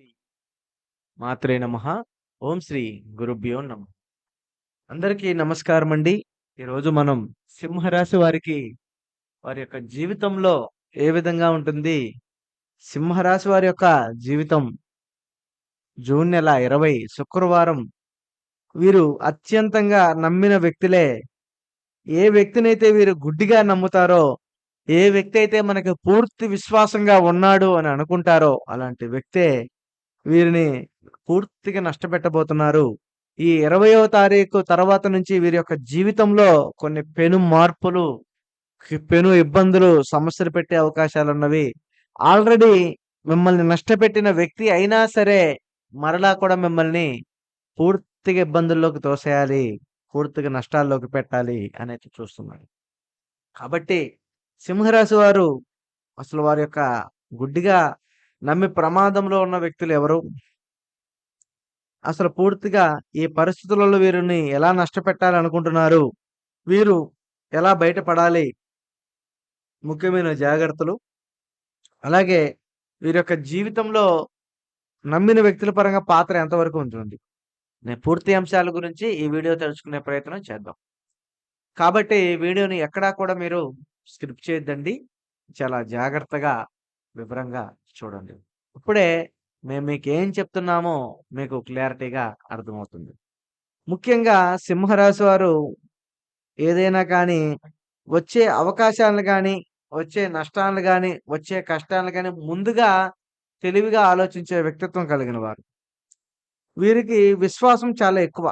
శ్రీ మాత్రే నమ. ఓం శ్రీ గురుభ్యో నమ. అందరికీ నమస్కారం అండి ఈరోజు మనం సింహరాశి వారికి వారి యొక్క జీవితంలో ఏ విధంగా ఉంటుంది? సింహరాశి వారి యొక్క జీవితం జూన్ నెల ఇరవై శుక్రవారం. వీరు అత్యంతంగా నమ్మిన వ్యక్తులే. ఏ వ్యక్తినైతే వీరు గుడ్డిగా నమ్ముతారో ఏ వ్యక్తి అయితే మనకి పూర్తి విశ్వాసంగా ఉన్నాడు అని అనుకుంటారో అలాంటి వ్యక్తే వీరిని పూర్తిగా నష్టపెట్టబోతున్నారు. ఈ ఇరవయో తారీఖు తర్వాత నుంచి వీరి యొక్క జీవితంలో కొన్ని పెను మార్పులు పెను ఇబ్బందులు సమస్యలు పెట్టే అవకాశాలు ఉన్నవి. ఆల్రెడీ మిమ్మల్ని నష్టపెట్టిన వ్యక్తి అయినా సరే మరలా కూడా మిమ్మల్ని పూర్తిగా ఇబ్బందుల్లోకి తోసేయాలి పూర్తిగా నష్టాల్లోకి పెట్టాలి అనేది చూస్తున్నాడు కాబట్టి సింహరాశి వారు అసలు వారి యొక్క గుడ్డిగా నమ్మి ప్రమాదంలో ఉన్న వ్యక్తులు ఎవరు? అసలు పూర్తిగా ఈ పరిస్థితులలో వీరిని ఎలా నష్టపెట్టాలి అనుకుంటున్నారు? వీరు ఎలా బయటపడాలి? ముఖ్యమైన జాగ్రత్తలు. అలాగే వీరి యొక్క జీవితంలో నమ్మిన వ్యక్తుల పరంగా పాత్ర ఎంతవరకు ఉంటుంది నేను పూర్తి అంశాల గురించి ఈ వీడియో తెలుసుకునే ప్రయత్నం చేద్దాం. కాబట్టి ఈ వీడియోని ఎక్కడా కూడా మీరు స్క్రిప్ట్ చేయొద్దండి. చాలా జాగ్రత్తగా వివరంగా చూడండి. ఇప్పుడే మేము మీకు ఏం చెప్తున్నామో మీకు క్లారిటీగా అర్థమవుతుంది. ముఖ్యంగా సింహరాశి వారు ఏదైనా కానీ వచ్చే అవకాశాలను కానీ వచ్చే నష్టాలను కానీ వచ్చే కష్టాలను కానీ ముందుగా తెలివిగా ఆలోచించే వ్యక్తిత్వం కలిగిన వారు. వీరికి విశ్వాసం చాలా ఎక్కువ.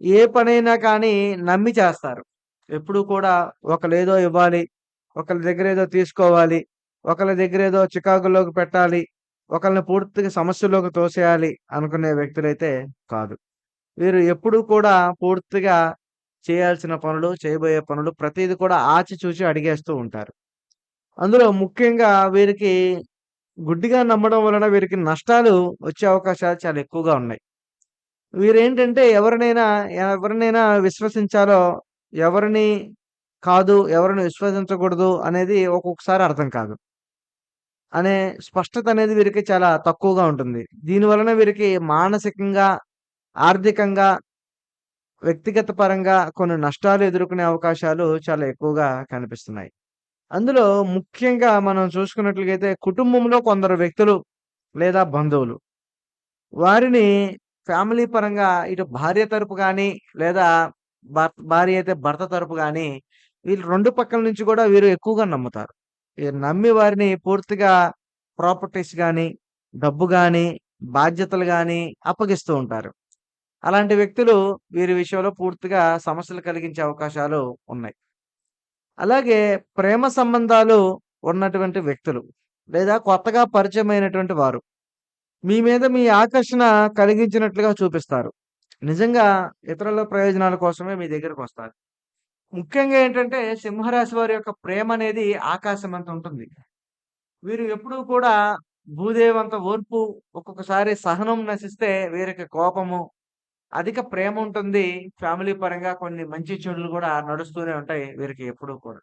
ఏ పనైనా కానీ నమ్మి చేస్తారు. ఎప్పుడు కూడా ఒకరు ఏదో ఇవ్వాలి ఒకరి దగ్గర ఏదో తీసుకోవాలి ఒకళ్ళ దగ్గర ఏదో చికాకులోకి పెట్టాలి ఒకళ్ళని పూర్తిగా సమస్యలోకి తోసేయాలి అనుకునే వ్యక్తులైతే కాదు. వీరు ఎప్పుడు కూడా పూర్తిగా చేయాల్సిన పనులు చేయబోయే పనులు ప్రతిదీ కూడా ఆచి చూచి అడిగేస్తూ ఉంటారు. అందులో ముఖ్యంగా వీరికి గుడ్డిగా నమ్మడం వలన వీరికి నష్టాలు వచ్చే అవకాశాలు చాలా ఎక్కువగా ఉన్నాయి. వీరేంటంటే ఎవరినైనా ఎవరినైనా విశ్వసించాలో ఎవరిని కాదు ఎవరిని విశ్వసించకూడదు అనేది ఒక్కొక్కసారి అర్థం కాదు. అనే స్పష్టత అనేది వీరికి చాలా తక్కువగా ఉంటుంది. దీని వలన వీరికి మానసికంగా ఆర్థికంగా వ్యక్తిగత పరంగా కొన్ని నష్టాలు ఎదుర్కొనే అవకాశాలు చాలా ఎక్కువగా కనిపిస్తున్నాయి. అందులో ముఖ్యంగా మనం చూసుకున్నట్లయితే కుటుంబంలో కొందరు వ్యక్తులు లేదా బంధువులు. వారిని ఫ్యామిలీ పరంగా ఇటు భార్య తరపు కానీ లేదా భర్త భార్య అయితే భర్త తరపు కానీ వీళ్ళు రెండు పక్కల నుంచి కూడా వీరు ఎక్కువగా నమ్ముతారు. నమ్మి వారిని పూర్తిగా ప్రాపర్టీస్ కానీ డబ్బు కానీ బాధ్యతలు కానీ అప్పగిస్తూ ఉంటారు. అలాంటి వ్యక్తులు వీరి విషయంలో పూర్తిగా సమస్యలు కలిగించే అవకాశాలు ఉన్నాయి. అలాగే ప్రేమ సంబంధాలు ఉన్నటువంటి వ్యక్తులు లేదా కొత్తగా పరిచయమైనటువంటి వారు మీ మీద మీ ఆకర్షణ కలిగించినట్లుగా చూపిస్తారు. నిజంగా ఇతరుల ప్రయోజనాల కోసమే మీ దగ్గరకు వస్తారు. ముఖ్యంగా ఏంటంటే సింహరాశి వారి యొక్క ప్రేమ అనేది ఆకాశం అంత ఉంటుంది. వీరు ఎప్పుడూ కూడా భూదేవంత ఓర్పు ఒక్కొక్కసారి సహనం నశిస్తే వీరికి కోపము అధిక ప్రేమ ఉంటుంది. ఫ్యామిలీ పరంగా కొన్ని మంచి చెడులు కూడా నడుస్తూనే ఉంటాయి వీరికి ఎప్పుడూ కూడా.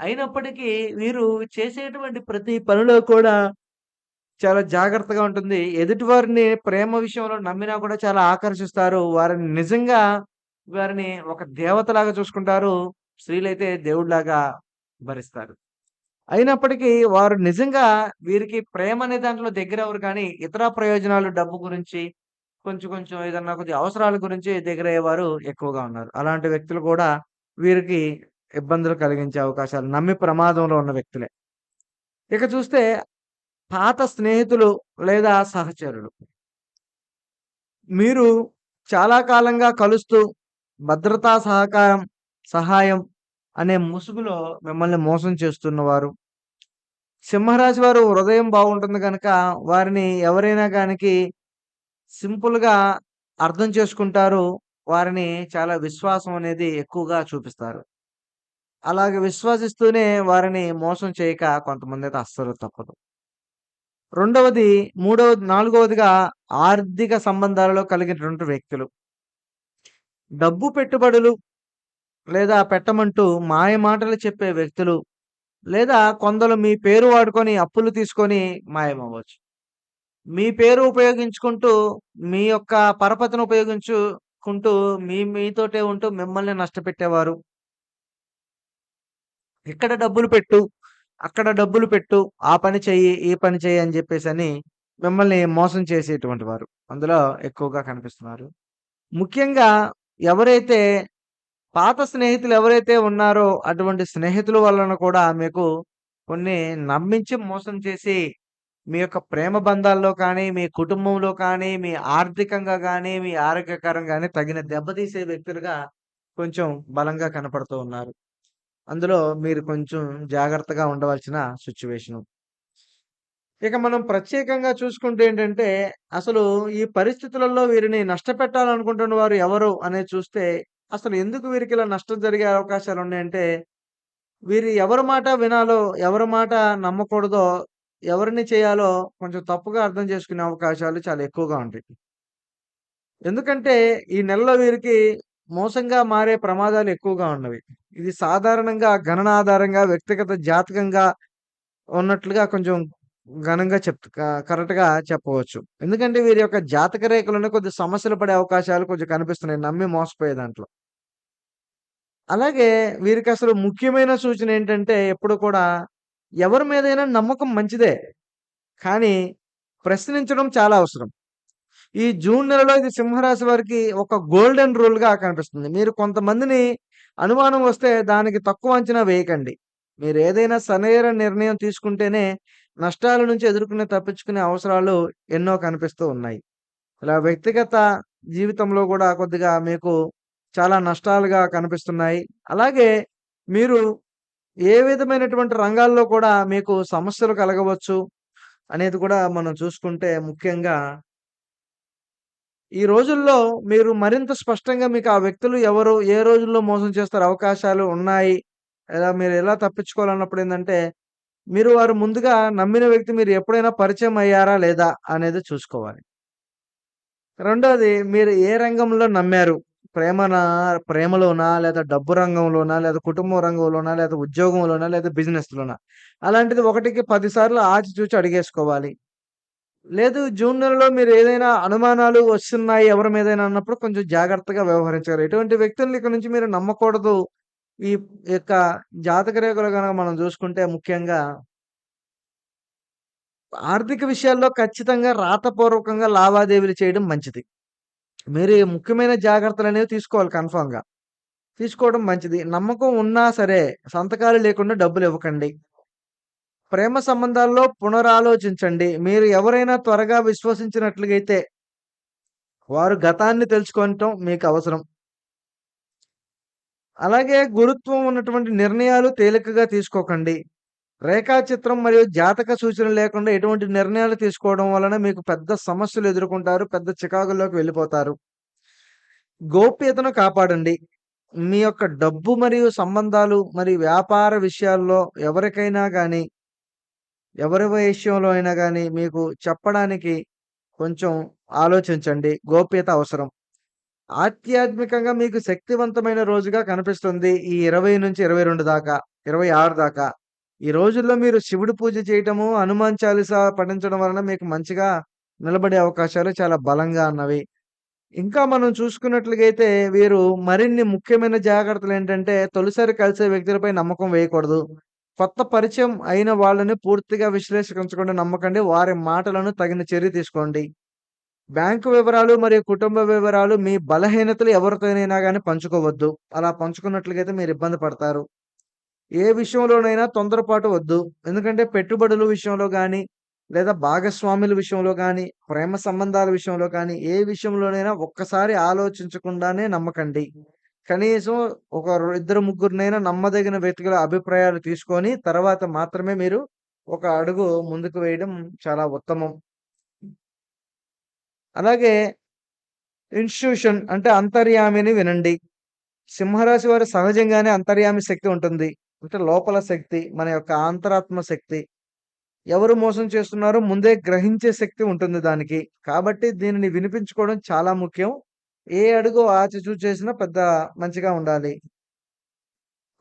అయినప్పటికీ వీరు చేసేటువంటి ప్రతి పనిలో కూడా చాలా జాగ్రత్తగా ఉంటుంది. ఎదుటివారిని ప్రేమ విషయంలో నమ్మినా కూడా చాలా ఆకర్షిస్తారు. వారిని నిజంగా వారిని ఒక దేవతలాగా చూసుకుంటారు స్త్రీలైతే దేవుడిలాగా భరిస్తారు. అయినప్పటికీ వారు నిజంగా వీరికి ప్రేమ అనే దాంట్లో దగ్గర ఎవరు కానీ ఇతర ప్రయోజనాలు డబ్బు గురించి కొంచెం కొంచెం ఏదన్నా కొద్ది అవసరాల గురించి దగ్గరయ్యేవారు ఎక్కువగా ఉన్నారు. అలాంటి వ్యక్తులు కూడా వీరికి ఇబ్బందులు కలిగించే అవకాశాలు నమ్మి ప్రమాదంలో ఉన్న వ్యక్తులే. ఇక చూస్తే పాత స్నేహితులు లేదా సహచరులు. మీరు చాలా కాలంగా కలుస్తూ భద్రతా సహకారం సహాయం అనే ముసుగులో మిమ్మల్ని మోసం చేస్తున్నవారు. సింహరాశి వారు హృదయం బాగుంటుంది కనుక వారిని ఎవరైనా కానికి సింపుల్గా అర్థం చేసుకుంటారు. వారిని చాలా విశ్వాసం అనేది ఎక్కువగా చూపిస్తారు. అలాగే విశ్వసిస్తూనే వారిని మోసం చేయక కొంతమంది అయితే అస్సలు తప్పదు. రెండవది మూడవది నాలుగవదిగా ఆర్థిక సంబంధాలలో కలిగినటువంటి వ్యక్తులు. డబ్బు పెట్టుబడులు లేదా పెట్టమంటూ మాయ మాటలు చెప్పే వ్యక్తులు లేదా కొందరు మీ పేరు వాడుకొని అప్పులు తీసుకొని మాయమవ్వచ్చు మీ పేరు ఉపయోగించుకుంటూ, మీ యొక్క పరపతిని ఉపయోగించుకుంటూ, మీ మీతోటే ఉంటూ మిమ్మల్ని నష్టపెట్టేవారు. ఇక్కడ డబ్బులు పెట్టు, అక్కడ డబ్బులు పెట్టు, ఆ పని చెయ్యి, ఈ పని చెయ్యి అని చెప్పేసి అని మిమ్మల్ని మోసం చేసేటువంటి వారు. అందులో ఎక్కువగా కనిపిస్తున్నారు. ముఖ్యంగా ఎవరైతే పాత స్నేహితులు ఎవరైతే ఉన్నారో అటువంటి స్నేహితుల వలన కూడా మీకు కొన్ని నమ్మించి మోసం చేసి మీ యొక్క ప్రేమ బంధాల్లో కానీ, మీ కుటుంబంలో కానీ, మీ ఆర్థికంగా కానీ మీ ఆరోగ్యకరంగా కానీ తగిన దెబ్బతీసే వ్యక్తులుగా కొంచెం బలంగా కనపడుతూ ఉన్నారు. అందులో మీరు కొంచెం జాగ్రత్తగా ఉండవలసిన సిట్యుయేషను. ఇక మనం ప్రత్యేకంగా చూసుకుంటే ఏంటంటే, అసలు ఈ పరిస్థితులలో వీరిని నష్టపెట్టాలనుకుంటున్న వారు ఎవరు అనేది చూస్తే, అసలు ఎందుకు వీరికి ఇలా నష్టం జరిగే అవకాశాలు ఉన్నాయంటే వీరు ఎవరి మాట వినాలో, ఎవరి మాట నమ్మకూడదో, ఎవరిని చేయాలో కొంచెం తప్పుగా అర్థం చేసుకునే అవకాశాలు చాలా ఎక్కువగా ఉంటాయి. ఎందుకంటే, ఈ నెలలో వీరికి మోసంగా మారే ప్రమాదాలు ఎక్కువగా ఉన్నవి. ఇది సాధారణంగా గణన ఆధారంగా వ్యక్తిగత జాతకంగా ఉన్నట్లుగా కొంచెం ఘనంగా చెప్త్ కరెక్ట్ కరెక్ట్‌గా చెప్పవచ్చు. ఎందుకంటే వీరి యొక్క జాతక రేఖలోనే కొద్దిగా సమస్యలు పడే అవకాశాలు కొంచెం కనిపిస్తున్నాయి. నమ్మి మోసపోయే దాంట్లో. అలాగే వీరికి అసలు ముఖ్యమైన సూచన ఏంటంటే ఎప్పుడు కూడా ఎవరి మీదైనా నమ్మకం మంచిదే. కానీ ప్రశ్నించడం చాలా అవసరం. ఈ జూన్ నెలలో ఇది సింహరాశి వారికి ఒక గోల్డెన్ రూల్‌గా కనిపిస్తుంది. మీరు కొంతమందిని అనుమానం వస్తే దానికి తక్కువ అంచనా వేయకండి. మీరు ఏదైనా సనేర నిర్ణయం తీసుకుంటేనే నష్టాల నుంచి ఎదుర్కొనే తప్పించుకునే అవసరాలు ఎన్నో కనిపిస్తూ ఉన్నాయి. ఇలా వ్యక్తిగత జీవితంలో కూడా కొద్దిగా మీకు చాలా నష్టాలుగా కనిపిస్తున్నాయి. అలాగే మీరు ఏ విధమైనటువంటి రంగాల్లో కూడా మీకు సమస్యలు కలగవచ్చు అనేది కూడా మనం చూసుకుంటే ముఖ్యంగా ఈ రోజుల్లో మీరు మరింత స్పష్టంగా మీకు ఆ వ్యక్తులు ఎవరు, ఏ రోజుల్లో మోసం చేస్తారు అవకాశాలు ఉన్నాయి. ఎలా మీరు ఎలా తప్పించుకోవాలన్నప్పుడు ఏంటంటే మీరు వారు ముందుగా నమ్మిన వ్యక్తి మీరు ఎప్పుడైనా పరిచయం అయ్యారా లేదా అనేది చూసుకోవాలి. రెండోది మీరు ఏ రంగంలో నమ్మారు? ప్రేమనా ప్రేమలోనా? లేదా డబ్బు రంగంలోనా? లేదా కుటుంబ రంగంలోనా? లేదా ఉద్యోగంలోనా? లేదా బిజినెస్‌లోనా? అలాంటిది ఒకటికి పదిసార్లు ఆచి చూచి అడిగేసుకోవాలి. లేదు జూన్ నెలలో మీరు ఏదైనా అనుమానాలు వస్తున్నాయి ఎవరి మీదైనా అన్నప్పుడు కొంచెం జాగ్రత్తగా వ్యవహరించాలి. ఎటువంటి వ్యక్తుల్ని ఇక్కడ నుంచి మీరు నమ్మకూడదు. ఈ యొక్క జాతక రేఖలు కనుక మనం చూసుకుంటే ముఖ్యంగా ఆర్థిక విషయాల్లో ఖచ్చితంగా రాతపూర్వకంగా లావాదేవీలు చేయడం మంచిది. మీరు ముఖ్యమైన జాగ్రత్తలు అనేవి తీసుకోవాలి కన్ఫామ్గా తీసుకోవడం మంచిది. నమ్మకం ఉన్నా సరే సంతకాలు లేకుండా డబ్బులు ఇవ్వకండి ప్రేమ సంబంధాల్లో పునరాలోచించండి. మీరు ఎవరైనా త్వరగా విశ్వసించినట్లుగైతే వారు గతాన్ని తెలుసుకోవటం మీకు అవసరం. అలాగే గురుత్వం ఉన్నటువంటి నిర్ణయాలు తేలికగా తీసుకోకండి. రేఖాచిత్రం మరియు జాతక సూచన లేకుండా ఎటువంటి నిర్ణయాలు తీసుకోవడం వలన మీకు పెద్ద సమస్యలు ఎదుర్కొంటారు. పెద్ద చికాకుల్లోకి వెళ్ళిపోతారు. గోప్యతను కాపాడండి. మీ యొక్క డబ్బు మరియు సంబంధాలు మరియు వ్యాపార విషయాల్లో ఎవరికైనా కానీ ఎవరి విషయంలో అయినా కానీ మీకు చెప్పడానికి కొంచెం ఆలోచించండి. గోప్యత అవసరం. ఆధ్యాత్మికంగా మీకు శక్తివంతమైన రోజుగా కనిపిస్తుంది. ఈ 20-22 దాకా, 26 దాకా. ఈ రోజుల్లో మీరు శివుడి పూజ చేయటము, హనుమాన్ చాలీసా పఠించడం వలన మీకు మంచిగా నిలబడే అవకాశాలు చాలా బలంగా ఉన్నవి. ఇంకా మనం చూసుకున్నట్లుగైతే వీరు మరిన్ని ముఖ్యమైన జాగ్రత్తలు ఏంటంటే తొలిసారి కలిసే వ్యక్తులపై నమ్మకం వేయకూడదు. కొత్త పరిచయం అయిన వాళ్ళని పూర్తిగా విశ్లేషించకుండా నమ్మకండి. వారి మాటలను తగిన చర్య తీసుకోండి. బ్యాంకు వివరాలు మరియు కుటుంబ వివరాలు మీ బలహీనతలు ఎవరితోనైనా కానీ పంచుకోవద్దు. అలా పంచుకున్నట్లుగైతే మీరు ఇబ్బంది పడతారు. ఏ విషయంలోనైనా తొందరపాటు వద్దు. ఎందుకంటే పెట్టుబడుల విషయంలో కానీ లేదా భాగస్వాముల విషయంలో కానీ ప్రేమ సంబంధాల విషయంలో కానీ, ఏ విషయంలోనైనా ఒక్కసారి ఆలోచించకుండానే నమ్మకండి. కనీసం ఒక ఇద్దరు ముగ్గురినైనా నమ్మదగిన వ్యక్తుల అభిప్రాయాలు తీసుకొని తర్వాత మాత్రమే మీరు ఒక అడుగు ముందుకు వేయడం చాలా ఉత్తమం. అలాగే ఇన్‌స్టిట్యూషన్ అంటే అంతర్యామిని వినండి. సింహరాశి వారు సహజంగానే అంతర్యామి శక్తి ఉంటుంది. అంటే లోపల శక్తి, మన యొక్క అంతరాత్మ శక్తి. ఎవరు మోసం చేస్తున్నారో ముందే గ్రహించే శక్తి ఉంటుంది దానికి. కాబట్టి దీనిని వినిపించుకోవడం చాలా ముఖ్యం. ఏ అడుగు ఆచితూచి చేసినా పెద్ద మంచిగా ఉండాలి.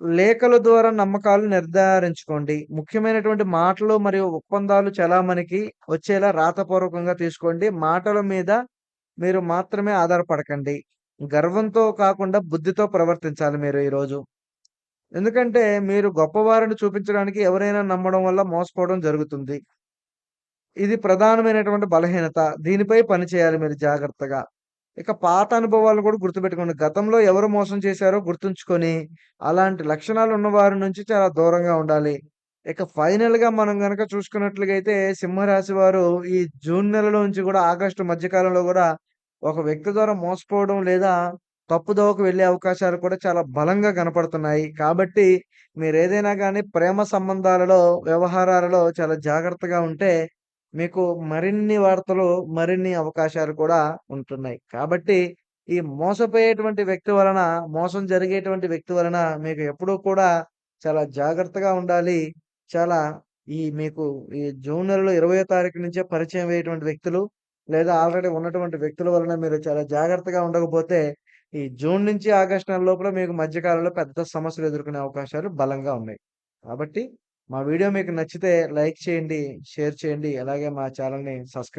లేఖల ద్వారా నమ్మకాలు నిర్ధారించుకోండి. ముఖ్యమైనటువంటి మాటలు మరియు ఒప్పందాలు చలామణికి వచ్చేలా రాతపూర్వకంగా తీసుకోండి. మాటల మీద మీరు మాత్రమే ఆధారపడకండి. గర్వంతో కాకుండా బుద్ధితో ప్రవర్తించాలి మీరు ఈరోజు. ఎందుకంటే మీరు గొప్పవారిని చూపించడానికి ఎవరైనా నమ్మడం వల్ల మోసపోవడం జరుగుతుంది. ఇది ప్రధానమైనటువంటి బలహీనత. దీనిపై పని చేయాలి మీరు జాగ్రత్తగా. ఇక పాత అనుభవాలను కూడా గుర్తుపెట్టుకోండి. గతంలో ఎవరు మోసం చేశారో గుర్తుంచుకొని, అలాంటి లక్షణాలు ఉన్న వారి నుంచి చాలా దూరంగా ఉండాలి. ఇక ఫైనల్‌గా మనం కనుక చూసుకున్నట్లుగైతే సింహరాశి వారు ఈ జూన్ నెలలో నుంచి కూడా ఆగస్టు మధ్యకాలంలో కూడా ఒక వ్యక్తి ద్వారా మోసపోవడం లేదా తప్పుదోవకు వెళ్ళే అవకాశాలు కూడా చాలా బలంగా కనపడుతున్నాయి. కాబట్టి మీరు ఏదైనా కానీ ప్రేమ సంబంధాలలో, వ్యవహారాలలో చాలా జాగ్రత్తగా ఉంటే మీకు మరిన్ని వార్తలు, మరిన్ని అవకాశాలు కూడా ఉంటున్నాయి. కాబట్టి ఈ మోసపోయేటువంటి వ్యక్తి వలన, మోసం జరిగేటువంటి వ్యక్తి వలన మీకు ఎప్పుడూ కూడా చాలా జాగ్రత్తగా ఉండాలి. చాలా ఈ మీకు ఈ జూన్ నెలలో 20వ తారీఖు నుంచే పరిచయం అయ్యేటువంటి వ్యక్తులు, లేదా ఆల్రెడీ ఉన్నటువంటి వ్యక్తుల వలన మీరు చాలా జాగ్రత్తగా ఉండకపోతే, ఈ జూన్ నుంచి ఆగస్టు నెల లోపల మీకు మధ్యకాలంలో పెద్ద సమస్యలు ఎదుర్కొనే అవకాశాలు బలంగా ఉన్నాయి. కాబట్టి మా వీడియో మీకు నచ్చితే లైక్ చేయండి, షేర్ చేయండి. అలాగే మా ఛానల్ని సబ్స్క్రైబ్